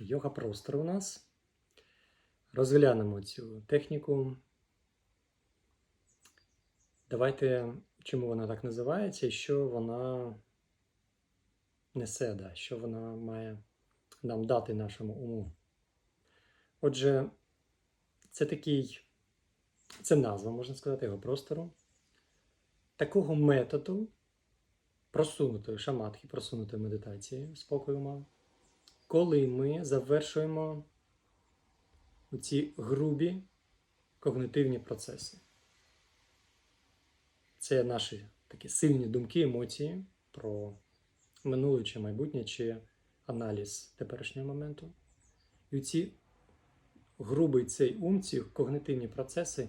йога простору у нас. Розглянемо цю техніку. Давайте, чому вона так називається і що вона несе, да, що вона має нам дати нашому уму. Отже, це такий, це назва, можна сказати, його простору. Такого методу просунутої шаматхи, просунутої медитації спокою ума, коли ми завершуємо ці грубі когнитивні процеси. Це наші такі сильні думки, емоції про минуле чи майбутнє, чи аналіз теперішнього моменту. І ці грубий цей ум, ці когнитивні процеси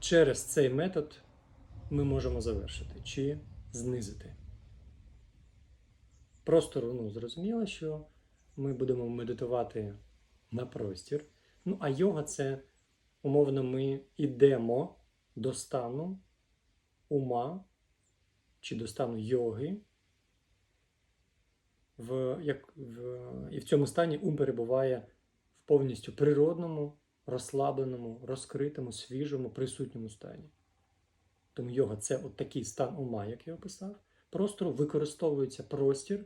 через цей метод ми можемо завершити чи знизити. Просто ну, зрозуміло, що ми будемо медитувати на простір. Ну, а йога це, умовно, ми йдемо до стану ума чи до стану йоги. В, як, в, і в цьому стані ум перебуває в повністю природному, розслабленому, розкритому, свіжому, присутньому стані. Тому йога це от такий стан ума, як я описав. Просто використовується простір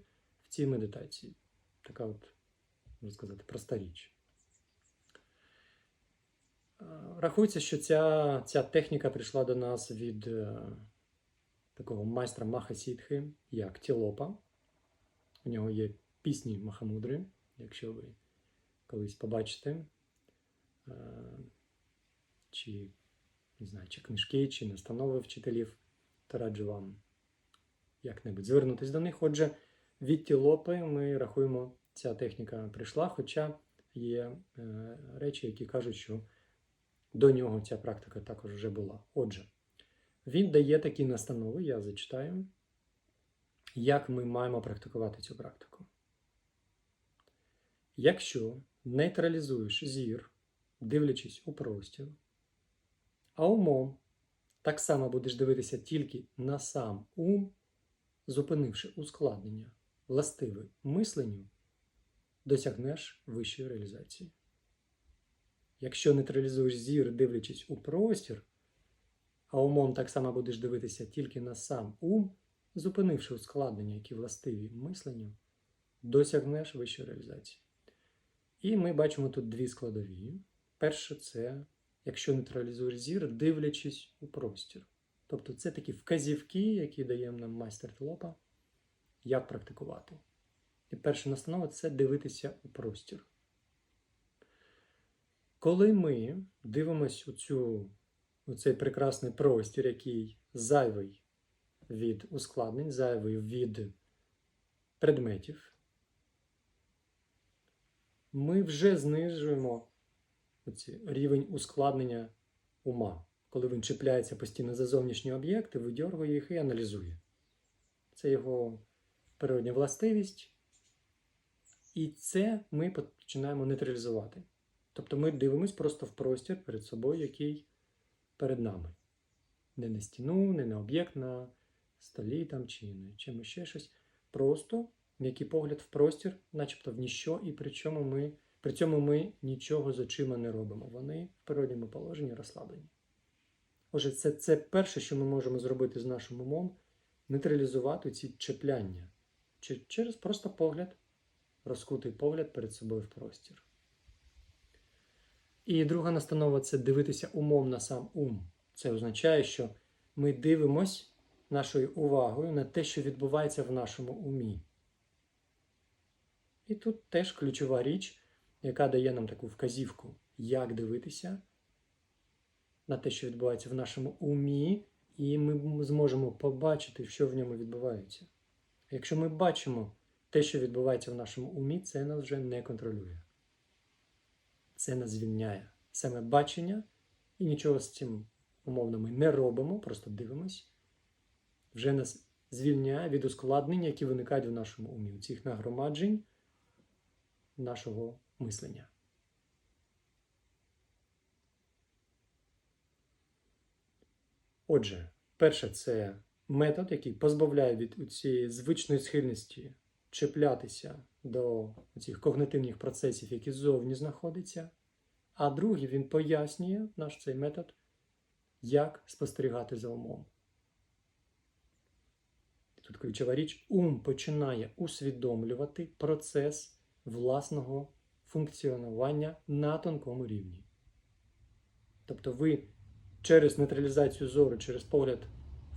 цій медитації. Така от, можна сказати, проста річ. Рахується, що ця, ця техніка прийшла до нас від е, такого майстра Маха Сітхи, як Тілопа. У нього є пісні Махамудри, якщо ви колись побачите, е, чи, не знаю, чи книжки, чи настанови вчителів, то раджу вам як-небудь звернутися до них. Отже, від тілопи ми рахуємо, ця техніка прийшла, хоча є е, речі, які кажуть, що до нього ця практика також вже була. Отже, він дає такі настанови, я зачитаю, як ми маємо практикувати цю практику. Якщо нейтралізуєш зір, дивлячись у простір, а умом так само будеш дивитися тільки на сам ум, зупинивши ускладнення, властиве мисленню, досягнеш вищої реалізації. Якщо нейтралізуєш зір, дивлячись у простір, а умом так само будеш дивитися тільки на сам ум, зупинивши ускладнення, які властиві мисленню, досягнеш вищої реалізації. І ми бачимо тут дві складові. Перше, це якщо нейтралізуєш зір, дивлячись у простір. Тобто це такі вказівки, які дає нам майстер Телопа, як практикувати. І перша настанова це дивитися у простір. Коли ми дивимося у, цю, у цей прекрасний простір, який зайвий від ускладнень, зайвий від предметів, ми вже знижуємо оці, рівень ускладнення ума, коли він чіпляється постійно за зовнішні об'єкти, видьоргує їх і аналізує. Це його природня властивість. І це ми починаємо нейтралізувати. Тобто ми дивимось просто в простір перед собою, який перед нами. Не на стіну, не на об'єкт на столі там, чи на ще щось. Просто м'який погляд в простір, начебто в ніщо, і при чому ми, при цьому ми нічого з очима не робимо. Вони в природньому положенні розслаблені. Отже, це, це перше, що ми можемо зробити з нашим умом, нейтралізувати ці чіпляння. Чи через просто погляд, розкутий погляд перед собою в простір. І друга настанова це дивитися умом на сам ум. Це означає, що ми дивимось нашою увагою на те, що відбувається в нашому умі. І тут теж ключова річ, яка дає нам таку вказівку, як дивитися на те, що відбувається в нашому умі, і ми зможемо побачити, що в ньому відбувається. Якщо ми бачимо те, що відбувається в нашому умі, це нас вже не контролює. Це нас звільняє. Саме бачення, і нічого з цим умовно ми не робимо, просто дивимось, вже нас звільняє від ускладнень, які виникають в нашому умі, цих нагромаджень нашого мислення. Отже, перше це метод, який позбавляє від цієї звичної схильності чіплятися до цих когнитивних процесів, які ззовні знаходяться. А другий він пояснює наш цей метод, як спостерігати за умом. Тут ключова річ, ум починає усвідомлювати процес власного функціонування на тонкому рівні. Тобто ви через нейтралізацію зору, через погляд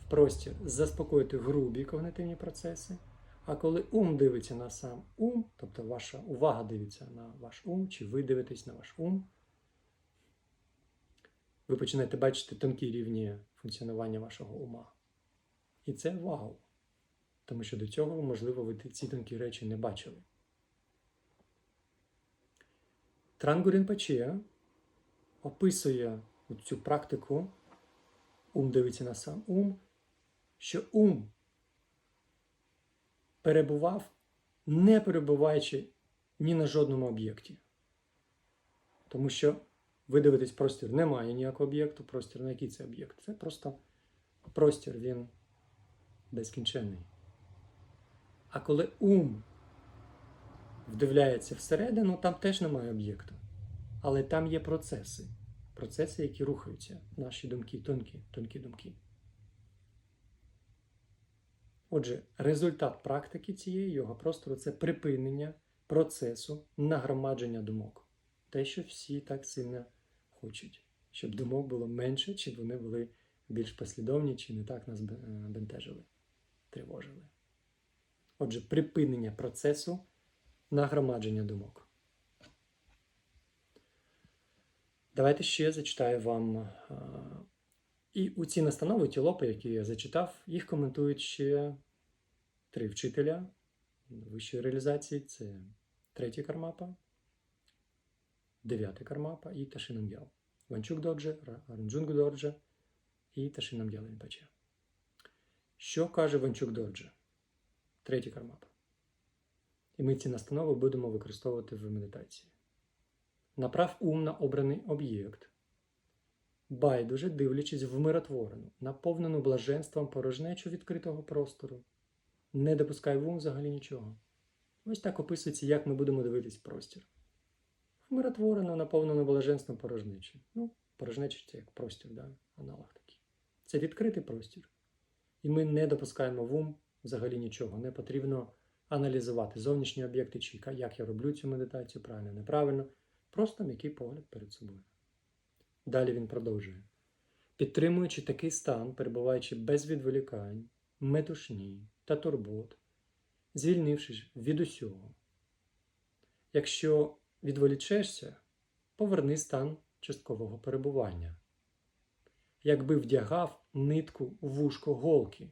простір заспокоїте грубі когнитивні процеси. А коли ум дивиться на сам ум, тобто ваша увага дивиться на ваш ум, чи ви дивитесь на ваш ум, ви починаєте бачити тонкі рівні функціонування вашого ума. І це вау. Тому що до цього, можливо, ви ці тонкі речі не бачили. Трангурін Пачія описує цю практику, ум дивиться на сам ум, що ум перебував, не перебуваючи ні на жодному об'єкті. Тому що ви дивитесь простір, немає ніякого об'єкту, простір, на який це об'єкт. Це просто простір, він безкінченний. А коли ум вдивляється всередину, там теж немає об'єкту. Але там є процеси. Процеси, які рухаються, наші думки, тонкі, тонкі думки. Отже, результат практики цієї йога простору це припинення процесу нагромадження думок. Те, що всі так сильно хочуть, щоб думок було менше, чи вони були більш послідовні, чи не так нас бентежили, тривожили. Отже, припинення процесу нагромадження думок. Давайте ще зачитаю вам. І у ці настанови тілопи, які я зачитав, їх коментують ще три вчителя вищої реалізації: це третій кармапа, дев'ятий кармапа і Ташинам'ял. Ванчук Доджа, Ранджунг Доджа і Ташинам'ял Рінпаче. Що каже Ванчук Доджа? Третій кармапа. І ми ці настанови будемо використовувати в медитації. Направ ум на обраний об'єкт, байдуже дивлячись в миротворену, наповнену блаженством порожнечу відкритого простору. Не допускай в ум взагалі нічого. Ось так описується, як ми будемо дивитись простір. Вмиротворено, наповнену блаженством порожнечі. Ну, порожнеча це як простір, да? аналог такий. Це відкритий простір. І ми не допускаємо в ум взагалі нічого. Не потрібно аналізувати зовнішні об'єкти, чи як я роблю цю медитацію, правильно, неправильно. Просто м'який погляд перед собою. Далі він продовжує. Підтримуючи такий стан, перебуваючи без відволікань, метушні та турбот, звільнившись від усього. Якщо відволічешся, поверни стан часткового перебування, якби вдягав нитку в вушко голки.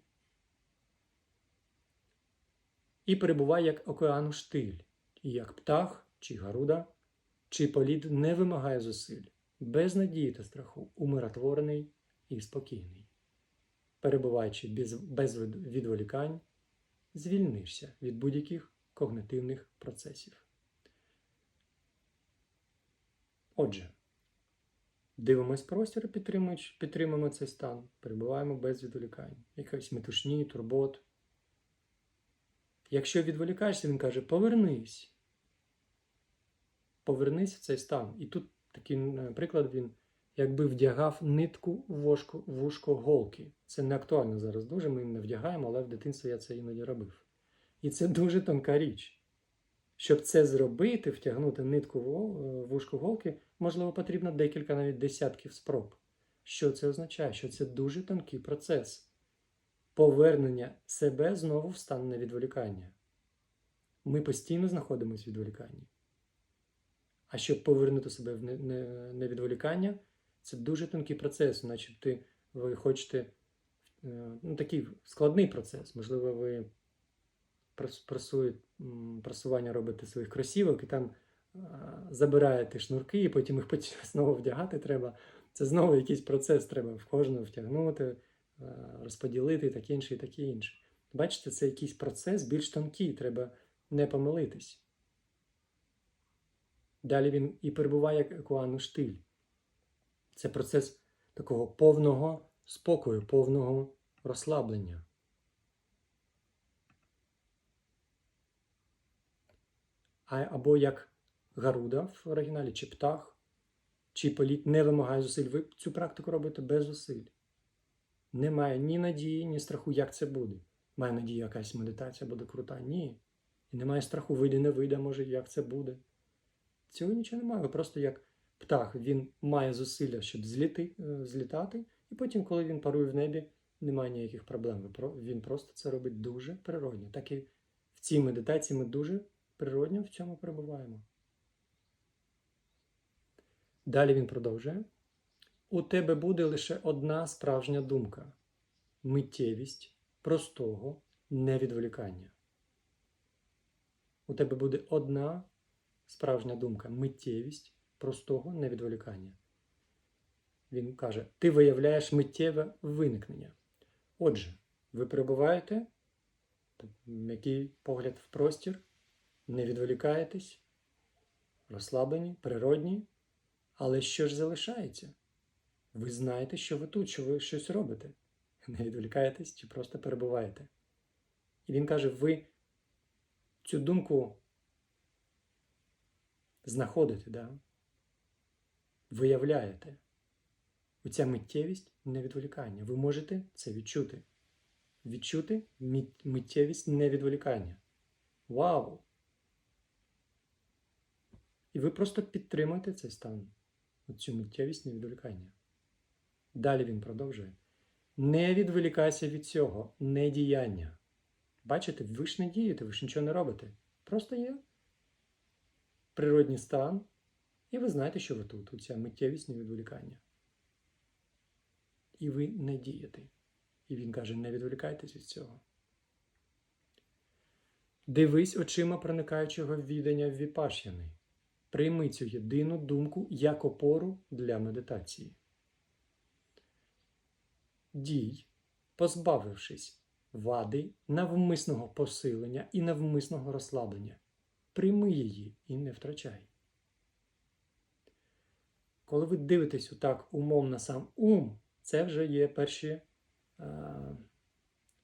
І перебувай як океану штиль, і як птах чи гаруда, чи політ не вимагає зусиль, без надії та страху, умиротворений і спокійний. Перебуваючи без, без відволікань, звільнишся від будь-яких когнитивних процесів. Отже, дивимось простір, підтримуємо цей стан, перебуваємо без відволікань, якась метушні, турбот. Якщо відволікаєшся, він каже: повернись. Повернись в цей стан. І тут такий приклад він, якби вдягав нитку в вушко, в вушко голки. Це не актуально зараз дуже, ми не вдягаємо, але в дитинстві я це іноді робив. І це дуже тонка річ. Щоб це зробити, втягнути нитку в вушко голки, можливо, потрібно декілька навіть десятків спроб. Що це означає? Що це дуже тонкий процес повернення себе знову в стан невідволікання. Ми постійно знаходимося в відволіканні. А щоб повернути себе в невідволікання, це дуже тонкий процес, начебто ви хочете ну, такий складний процес. Можливо, ви просує, просування робите своїх кросівок і там забираєте шнурки, і потім їх знову вдягати треба. Це знову якийсь процес, треба в кожного втягнути, розподілити і таке інше, і таке інше. Бачите, це якийсь процес більш тонкий, треба не помилитись. Далі він і перебуває як екуану штиль. Це процес такого повного спокою, повного розслаблення. або як гаруда в оригіналі, чи птах, чи політ не вимагає зусиль. Ви цю практику робите без зусиль. Немає ні надії, ні страху, як це буде. Має надія, якась медитація буде крута. Ні. І немає страху, вийде, не вийде, може, як це буде. Цього нічого немає. Ви просто як птах, він має зусилля, щоб зліти, е, злітати, і потім, коли він парує в небі, немає ніяких проблем. Він просто це робить дуже природньо. Так і в цій медитації ми дуже природньо в цьому перебуваємо. Далі він продовжує. У тебе буде лише одна справжня думка миттєвість простого невідволікання. У тебе буде одна справжня думка миттєвість простого невідволікання. Він каже: ти виявляєш миттєве виникнення. Отже, ви перебуваєте, м'який погляд в простір, не відволікаєтесь, розслаблені, природні, але що ж залишається? Ви знаєте, що ви тут, що ви щось робите. Не відволікаєтесь чи просто перебуваєте. І він каже: ви цю думку знаходите, да? Виявляєте. Оця миттєвість невідволікання. Ви можете це відчути. Відчути миттєвість невідволікання. Вау! І ви просто підтримуєте цей стан, оцю миттєвість невідволікання. Далі він продовжує. Не відволікайся від цього, не діяння. Бачите, ви ж не дієте, ви ж нічого не робите. Просто є природній стан, і ви знаєте, що ви тут, оця миттєвість невідволікання. І ви не дієте. І він каже: не відволікайтесь від цього. Дивись очима проникаючого відання в віпаш'яни. Прийми цю єдину думку як опору для медитації. Дій, позбавившись вади навмисного посилення і навмисного розслаблення. Прийми її і не втрачай. Коли ви дивитесь отак умом на сам ум, це вже є перші, е,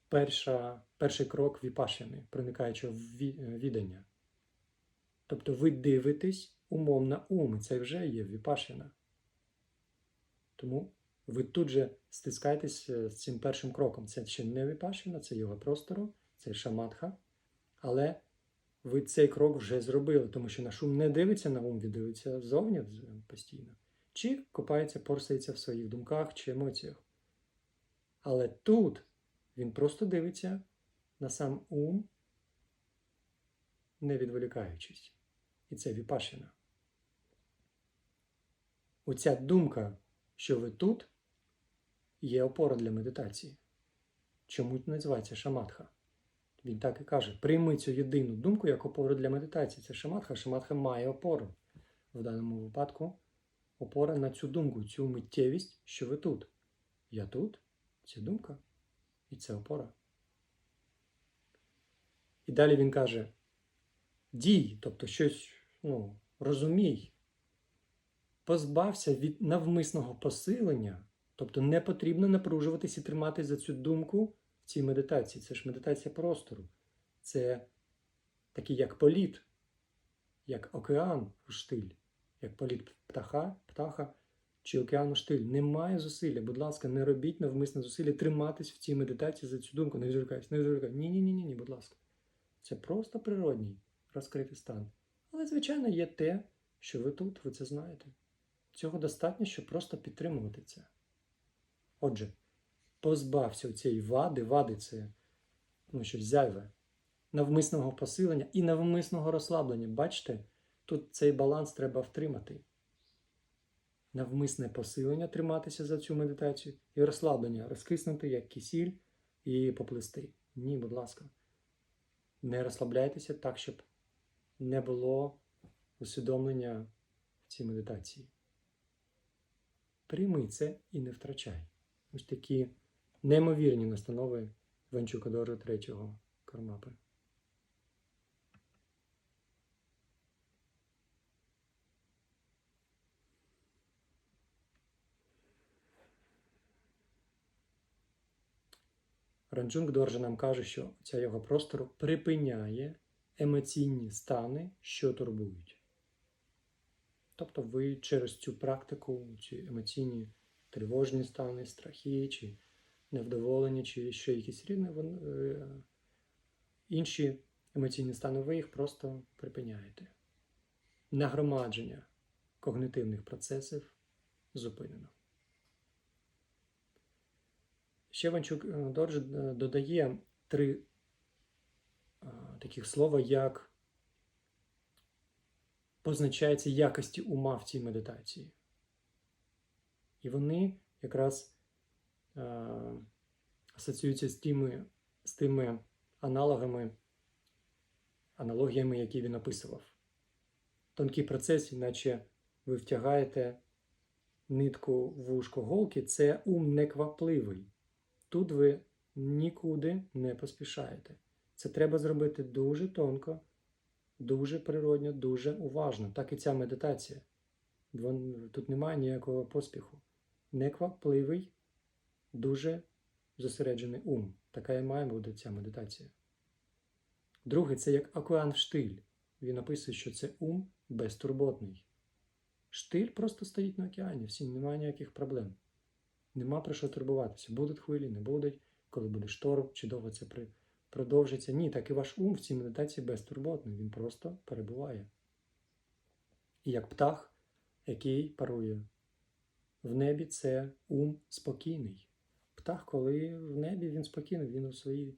перша, перший крок віпашини, проникаючого в ві- відання. Тобто ви дивитесь умом на ум, і це вже є віпашина. Тому ви тут же стискаєтесь е, з цим першим кроком. Це ще не віпашина, це його простору, це шаматха. Але ви цей крок вже зробили, тому що наш ум не дивиться на ум, він дивиться зовні з- постійно. Чи копається, порсається в своїх думках чи емоціях. Але тут він просто дивиться на сам ум, не відволікаючись. І це віпашина. Оця думка, що ви тут, є опора для медитації. Чому називається шаматха? Він так і каже: прийми цю єдину думку як опору для медитації. Це шаматха. Шаматха має опору. В даному випадку опора на цю думку, цю миттєвість, що ви тут. Я тут, це думка, і це опора. І далі він каже: дій, тобто щось ну, розумій, позбався від навмисного посилення, тобто не потрібно напружуватись і триматись за цю думку в цій медитації. Це ж медитація простору. Це такий як політ, як океан у штиль, як політ птаха, птаха чи океану штиль. Немає зусилля. Будь ласка, не робіть навмисне зусилля триматись в цій медитації за цю думку. Не відволікайся, не відволікайся. Ні, ні, ні, ні, ні, будь ласка. Це просто природній розкритий стан. Але, звичайно, є те, що ви тут, ви це знаєте. Цього достатньо, щоб просто підтримувати це. Отже, позбався цієї вади, вади це ну, щось зайве, навмисного посилення і навмисного розслаблення. Бачите, тут цей баланс треба втримати. Навмисне посилення триматися за цю медитацію і розслаблення, розкиснути як кисіль і поплисти. Ні, будь ласка. Не розслабляйтеся так, щоб не було усвідомлення в цій медитації. Прийми це і не втрачай. Ось такі неймовірні настанови Ванчукадору третього Кармапи. Ранджунг Доржа нам каже, що ця його простору припиняє емоційні стани, що турбують. Тобто ви через цю практику, ці емоційні тривожні стани, страхи, чи невдоволення, чи ще якісь різні, вон- е, інші емоційні стани, ви їх просто припиняєте. Нагромадження когнитивних процесів зупинено. Ще Ванчук е, Дорж е, додає три е, таких слова, як позначаються якості ума в цій медитації. І вони якраз е, асоціюються з тими, з тими аналогами, аналогіями, які він описував. Тонкий процес, іначе ви втягаєте нитку в вушко голки, це ум неквапливий. Тут ви нікуди не поспішаєте. Це треба зробити дуже тонко, дуже природньо, дуже уважно. Так і ця медитація. Тут немає ніякого поспіху. Неквапливий, дуже зосереджений ум. Така і має бути ця медитація. Друге, це як океан штиль. Він описує, що це ум безтурботний. Штиль просто стоїть на океані, всім немає ніяких проблем. Нема про що турбуватися. Будуть хвилі, не будуть, коли буде шторм, чи довго це продовжиться. Ні, так і ваш ум в цій медитації безтурботний, він просто перебуває. І як птах, який парує в небі, це ум спокійний. Птах, коли в небі він спокійний, він у, своїй,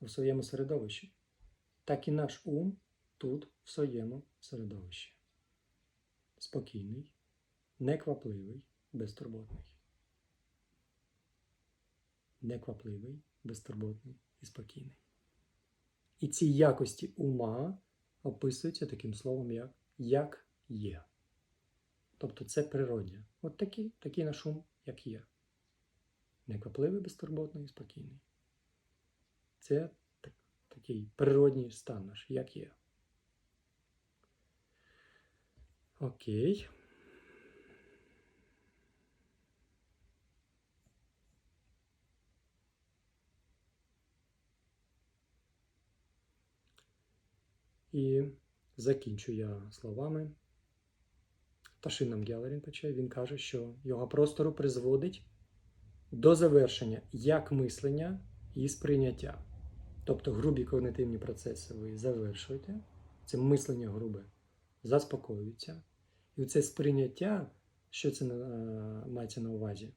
у своєму середовищі. Так і наш ум тут, в своєму середовищі. Спокійний, неквапливий, безтурботний неквапливий, безтурботний і спокійний. І ці якості ума описуються таким словом, як як є. Тобто це природня. От такий, такий наш ум, як є. Неквапливий, безтурботний і спокійний. Це так, такий природній стан наш, як є. Окей. І закінчу я словами. Ташином Гелерін пече, він каже, що його простору призводить до завершення як мислення і сприйняття. Тобто грубі когнитивні процеси ви завершуєте, це мислення грубе заспокоюється. І це сприйняття, що це е, мається на увазі?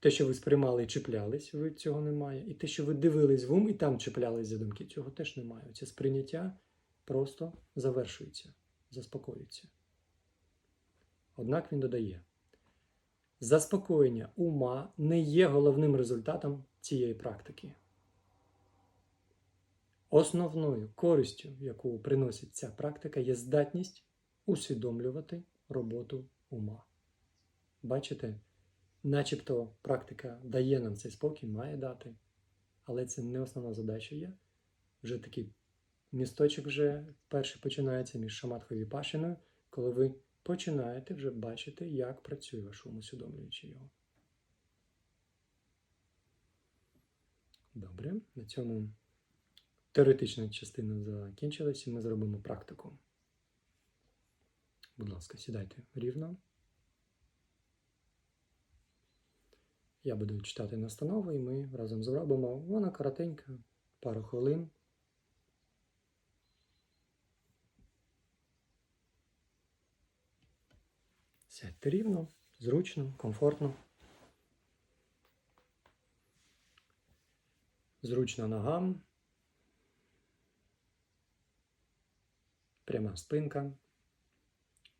Те, що ви сприймали і чіплялись, ви цього немає. І те, що ви дивились в ум і там чіплялись за думки, цього теж немає. Це сприйняття просто завершується, заспокоюється. Однак він додає: заспокоєння ума не є головним результатом цієї практики. Основною користю, яку приносить ця практика, є здатність усвідомлювати роботу ума. Бачите, начебто практика дає нам цей спокій, має дати, але це не основна задача є. Вже такий місточок вже перший починається між шаматхою пашиною, коли ви починаєте вже бачити, як працює ваш ум, усвідомлюючи його. Добре, на цьому теоретична частина закінчилась і ми зробимо практику. Будь ласка, сідайте рівно. Я буду читати настанову, і ми разом зробимо. Вона коротенька, пару хвилин. Сядьте рівно, зручно, комфортно. Зручно ногам. Пряма спинка.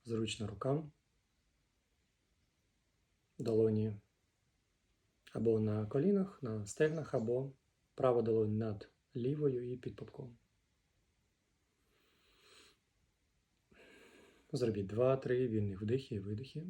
Зручно рукам. Долоні або на колінах, на стегнах, або права долонь над лівою і під пупком. Зробіть два-три вільних вдихи і видихи.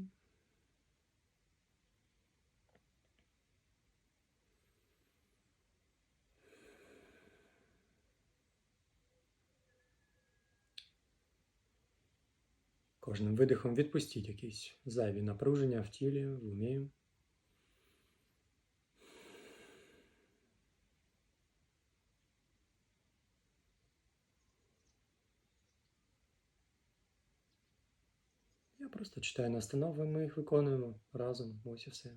Кожним видихом відпустіть якісь зайві напруження в тілі, в умі. Я просто читаю настанови, ми їх виконуємо разом. Ось і все.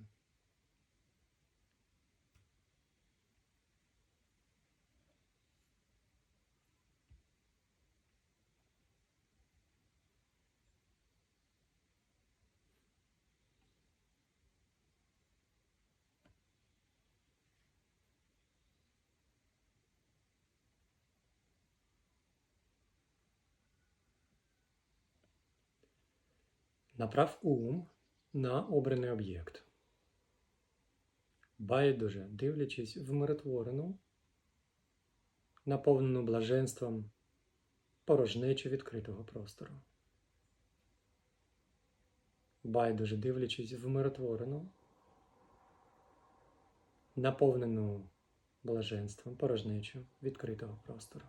Направ ум на обраний об'єкт. Байдуже дивлячись в миротворену, наповнену блаженством порожнечу відкритого простору. Байдуже дивлячись в миротворену, наповнену блаженством порожнечу відкритого простору.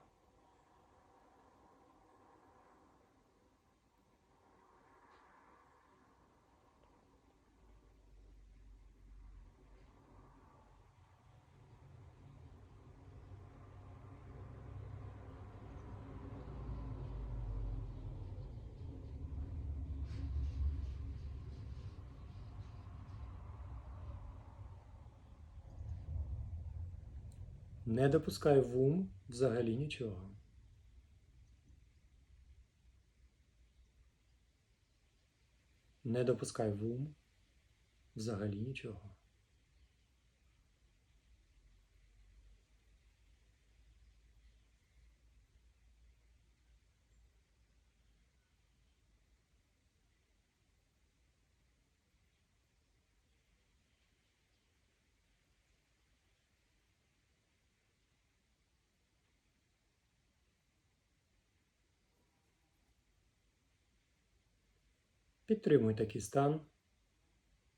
Не допускай в ум взагалі нічого. Не допускай в ум взагалі нічого. Підтримуй такий стан,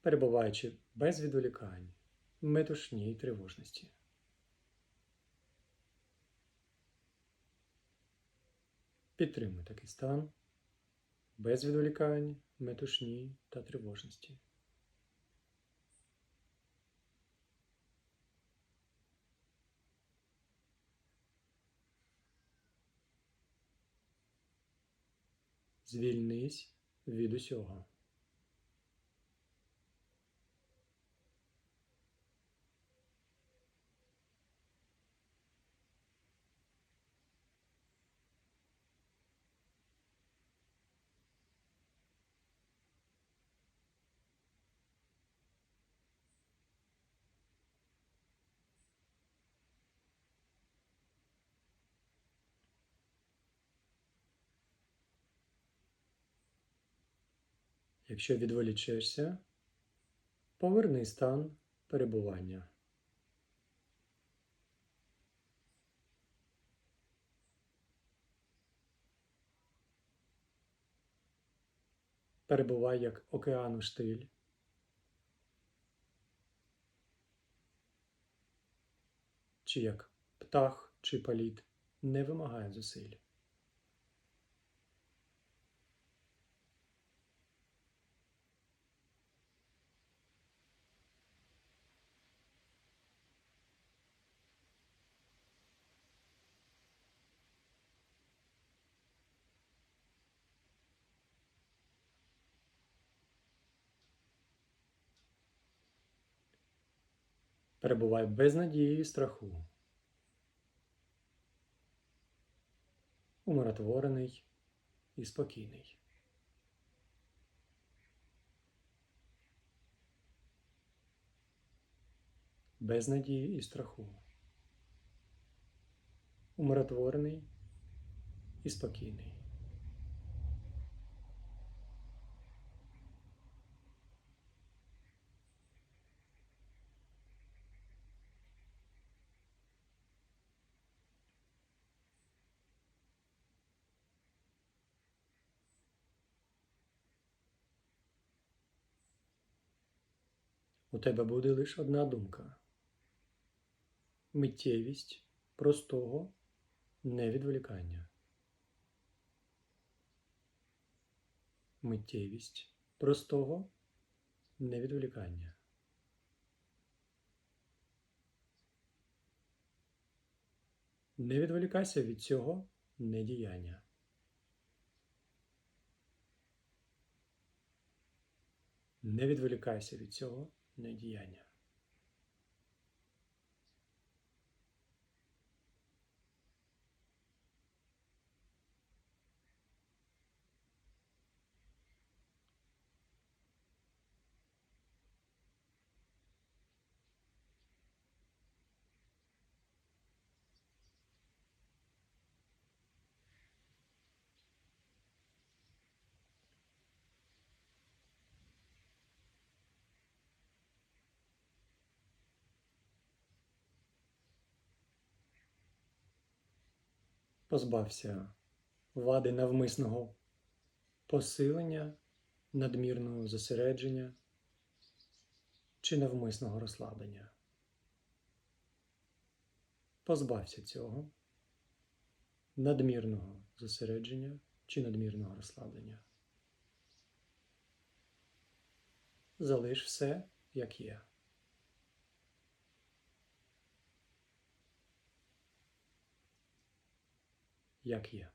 перебуваючи без відволікань, метушні й тривожності. Підтримуй такий стан, без відволікань, метушні та тривожності. Звільнись від усього. Якщо відволічешся, поверни стан перебування. Перебувай як океан у штиль. Чи як птах чи політ не вимагає зусиль. Перебувай без надії і страху. Умиротворений і спокійний. Без надії і страху. Умиротворений і спокійний. У тебе буде лише одна думка миттєвість простого невідволікання. Миттєвість простого невідволікання. Не відволікайся від цього недіяння. Не відволікайся від цього недіяння. Позбався вади навмисного посилення, надмірного зосередження чи навмисного розслаблення. Позбався цього надмірного зосередження чи надмірного розслаблення. Залиш все, як є. Як є.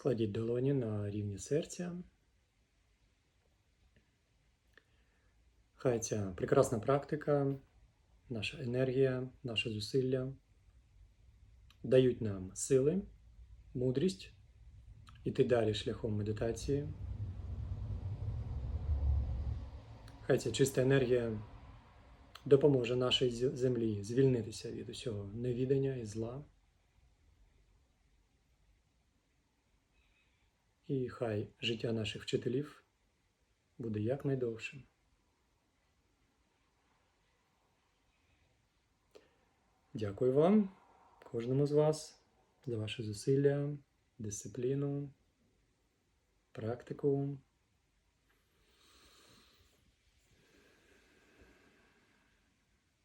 Складіть долоні на рівні серця. Хай ця прекрасна практика, наша енергія, наше зусилля дають нам сили, мудрість іти далі шляхом медитації. Хай ця чиста енергія допоможе нашій землі звільнитися від усього невідання і зла. І хай життя наших вчителів буде якнайдовшим. Дякую вам, кожному з вас, за ваші зусилля, дисципліну, практику.